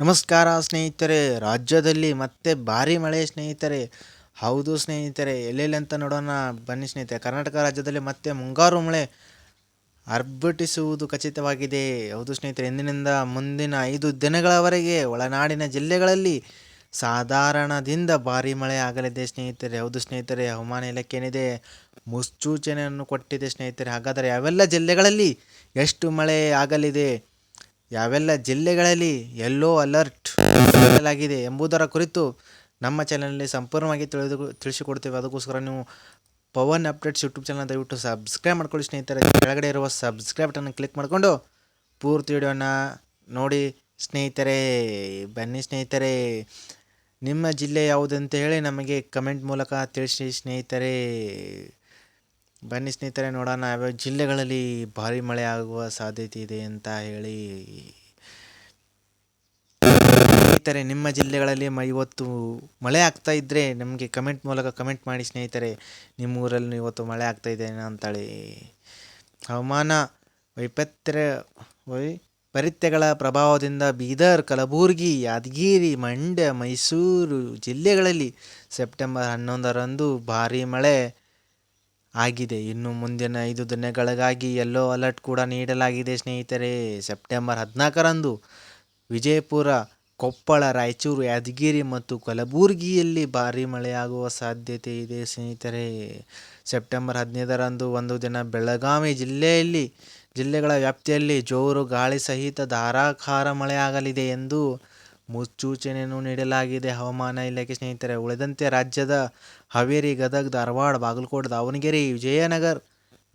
ನಮಸ್ಕಾರ ಸ್ನೇಹಿತರೆ. ರಾಜ್ಯದಲ್ಲಿ ಮತ್ತೆ ಭಾರಿ ಮಳೆ ಸ್ನೇಹಿತರೆ. ಹೌದು ಸ್ನೇಹಿತರೆ, ಎಲ್ಲೆಲ್ಲಿ ಅಂತ ನೋಡೋಣ. ಬನ್ನಿ ಸ್ನೇಹಿತರೆ, ಕರ್ನಾಟಕ ರಾಜ್ಯದಲ್ಲಿ ಮತ್ತೆ ಮುಂಗಾರು ಮಳೆ ಅರ್ಭಟಿಸುವುದು ಖಚಿತವಾಗಿದೆ. ಹೌದು ಸ್ನೇಹಿತರೆ, ಇಂದಿನಿಂದ ಮುಂದಿನ ಐದು ದಿನಗಳವರೆಗೆ ಒಳನಾಡಿನ ಜಿಲ್ಲೆಗಳಲ್ಲಿ ಸಾಧಾರಣದಿಂದ ಭಾರಿ ಮಳೆ ಆಗಲಿದೆ ಸ್ನೇಹಿತರೆ. ಹೌದು ಸ್ನೇಹಿತರೆ, ಹವಾಮಾನ ಇಲಾಖೆ ಏನಿದೆ, ಮುನ್ಸೂಚನೆಯನ್ನು ಕೊಟ್ಟಿದೆ ಸ್ನೇಹಿತರೆ. ಹಾಗಾದರೆ ಯಾವೆಲ್ಲ ಜಿಲ್ಲೆಗಳಲ್ಲಿ ಎಷ್ಟು ಮಳೆ ಆಗಲಿದೆ? ಯಾವೆಲ್ಲ ಜಿಲ್ಲೆಗಳಲ್ಲಿ ಎಲ್ಲೋ ಅಲರ್ಟ್ ಆಗಿದೆ ಎಂಬುದರ ಕುರಿತು ನಮ್ಮ ಚಾನಲಲ್ಲಿ ಸಂಪೂರ್ಣವಾಗಿ ತಿಳಿದು ತಿಳಿಸಿಕೊಡ್ತೇವೆ. ಅದಕ್ಕೋಸ್ಕರ ನೀವು ಪವನ್ ಅಪ್ಡೇಟ್ಸ್ ಯೂಟ್ಯೂಬ್ ಚಾನಲ್ ದಯವಿಟ್ಟು ಸಬ್ಸ್ಕ್ರೈಬ್ ಮಾಡ್ಕೊಳ್ಳಿ, ಸ್ನೇಹಿತರೆ. ಕೆಳಗಡೆ ಇರುವ ಸಬ್ಸ್ಕ್ರೈಬ್ ಬಟನ್ ಕ್ಲಿಕ್ ಮಾಡಿಕೊಂಡು ಪೂರ್ತಿ ವಿಡಿಯೋನ ನೋಡಿ, ಸ್ನೇಹಿತರೆ. ಬನ್ನಿ, ಸ್ನೇಹಿತರೆ. ನಿಮ್ಮ ಜಿಲ್ಲೆ ಯಾವುದಂತ ಹೇಳಿ ನಮಗೆ ಕಮೆಂಟ್ ಮೂಲಕ ತಿಳಿಸಿ, ಸ್ನೇಹಿತರೆ. ಬನ್ನಿ ಸ್ನೇಹಿತರೆ, ನೋಡೋಣ. ಯಾವ್ಯಾವ ಜಿಲ್ಲೆಗಳಲ್ಲಿ ಭಾರಿ ಮಳೆ ಆಗುವ ಸಾಧ್ಯತೆ ಇದೆ ಅಂತ ಹೇಳಿ. ಸ್ನೇಹಿತರೆ, ನಿಮ್ಮ ಜಿಲ್ಲೆಗಳಲ್ಲಿ ಇವತ್ತು ಮಳೆ ಆಗ್ತಾ ಇದ್ದರೆ ನಮಗೆ ಕಮೆಂಟ್ ಮೂಲಕ ಕಮೆಂಟ್ ಮಾಡಿ ಸ್ನೇಹಿತರೆ ನಿಮ್ಮ ಊರಲ್ಲಿ ಇವತ್ತು ಮಳೆ ಆಗ್ತಾ ಇದೆ ಅಂತೇಳಿ. ಹವಾಮಾನ ವೈಪತ್ಯ ವೈಪರೀತ್ಯಗಳ ಪ್ರಭಾವದಿಂದ ಬೀದರ್, ಕಲಬುರಗಿ, ಯಾದಗಿರಿ, ಮಂಡ್ಯ, ಮೈಸೂರು ಜಿಲ್ಲೆಗಳಲ್ಲಿ ಸೆಪ್ಟೆಂಬರ್ ಹನ್ನೊಂದರಂದು ಭಾರೀ ಮಳೆ. ಆಗಿದೆ. ಇನ್ನು ಮುಂದಿನ ಐದು ದಿನಗಳಿಗಾಗಿ ಯೆಲ್ಲೋ ಅಲರ್ಟ್ ಕೂಡ ನೀಡಲಾಗಿದೆ ಸ್ನೇಹಿತರೆ. ಸೆಪ್ಟೆಂಬರ್ ಹದಿನಾಲ್ಕರಂದು ವಿಜಯಪುರ, ಕೊಪ್ಪಳ, ರಾಯಚೂರು, ಯಾದಗಿರಿ ಮತ್ತು ಕಲಬುರಗಿಯಲ್ಲಿ ಭಾರೀ ಮಳೆಯಾಗುವ ಸಾಧ್ಯತೆ ಇದೆ ಸ್ನೇಹಿತರೆ. ಸೆಪ್ಟೆಂಬರ್ ಹದಿನೈದರಂದು ಒಂದು ದಿನ ಬೆಳಗಾವಿ ಜಿಲ್ಲೆಯಲ್ಲಿ, ಜಿಲ್ಲೆಗಳ ವ್ಯಾಪ್ತಿಯಲ್ಲಿ ಜೋರು ಗಾಳಿ ಸಹಿತ ಧಾರಾಕಾರ ಮಳೆಯಾಗಲಿದೆ ಎಂದು ಮುನ್ಸೂಚನೆಯನ್ನು ನೀಡಲಾಗಿದೆ ಹವಾಮಾನ ಇಲಾಖೆ ಸ್ನೇಹಿತರೆ. ಉಳಿದಂತೆ ರಾಜ್ಯದ ಹಾವೇರಿ ಗದಗ ಧಾರವಾಡ ಬಾಗಲಕೋಟೆ ದಾವಣಗೆರೆ ವಿಜಯನಗರ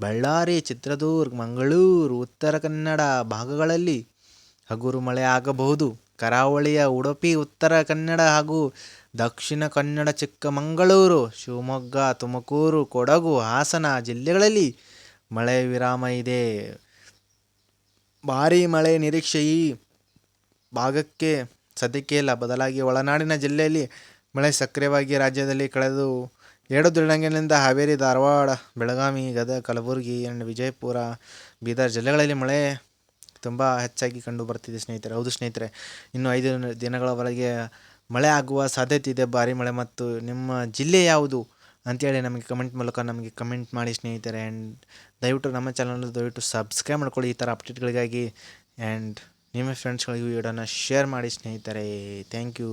ಬಳ್ಳಾರಿ ಚಿತ್ರದುರ್ಗ ಮಂಗಳೂರು ಉತ್ತರ ಕನ್ನಡ ಭಾಗಗಳಲ್ಲಿ ಹಗುರು ಮಳೆ ಆಗಬಹುದು. ಕರಾವಳಿಯ ಉಡುಪಿ, ಉತ್ತರ ಕನ್ನಡ ಹಾಗೂ ದಕ್ಷಿಣ ಕನ್ನಡ ಚಿಕ್ಕಮಗಳೂರು, ಶಿವಮೊಗ್ಗ, ತುಮಕೂರು, ಕೊಡಗು, ಹಾಸನ ಜಿಲ್ಲೆಗಳಲ್ಲಿ ಮಳೆ ವಿರಾಮ ಇದೆ. ಭಾರೀ ಮಳೆ ನಿರೀಕ್ಷೆ ಈ ಭಾಗಕ್ಕೆ, ಸದ್ಯಕ್ಕೆ ಇಲ್ಲ. ಬದಲಾಗಿ ಒಳನಾಡಿನ ಜಿಲ್ಲೆಯಲ್ಲಿ ಮಳೆ ಸಕ್ರಿಯವಾಗಿ ರಾಜ್ಯದಲ್ಲಿ ಕಳೆದು ಎರಡು ದಿನಗಳಿಂದ ಹಾವೇರಿ, ಧಾರವಾಡ, ಬೆಳಗಾವಿ, ಗದಗ, ಕಲಬುರಗಿ ಆ್ಯಂಡ್ ವಿಜಯಪುರ, ಬೀದರ್ ಜಿಲ್ಲೆಗಳಲ್ಲಿ ಮಳೆ ತುಂಬ ಹೆಚ್ಚಾಗಿ ಕಂಡು ಬರ್ತಿದೆ ಸ್ನೇಹಿತರೆ. ಹೌದು ಸ್ನೇಹಿತರೆ, ಇನ್ನು ಐದು ದಿನಗಳವರೆಗೆ ಮಳೆ ಆಗುವ ಸಾಧ್ಯತೆ ಇದೆ. ಭಾರಿ ಮಳೆ ಮತ್ತು ನಿಮ್ಮ ಜಿಲ್ಲೆ ಯಾವುದು ಅಂತೇಳಿ ನಮಗೆ ಕಮೆಂಟ್ ಮೂಲಕ ನಮಗೆ ಕಮೆಂಟ್ ಮಾಡಿ ಸ್ನೇಹಿತರೆ. ಆ್ಯಂಡ್ ದಯವಿಟ್ಟು ನಮ್ಮ ಚಾನಲ್ ದಯವಿಟ್ಟು ಸಬ್ಸ್ಕ್ರೈಬ್ ಮಾಡ್ಕೊಳ್ಳಿ. ಈ ಥರ ಅಪ್ಡೇಟ್ಗಳಿಗಾಗಿ ಆ್ಯಂಡ್ ನಿಮ್ಮ ಫ್ರೆಂಡ್ಸ್ಗಳಿಗೂ ವಿಡಿಯೋನ ಶೇರ್ ಮಾಡಿ ಸ್ನೇಹಿತರೆ. Thank you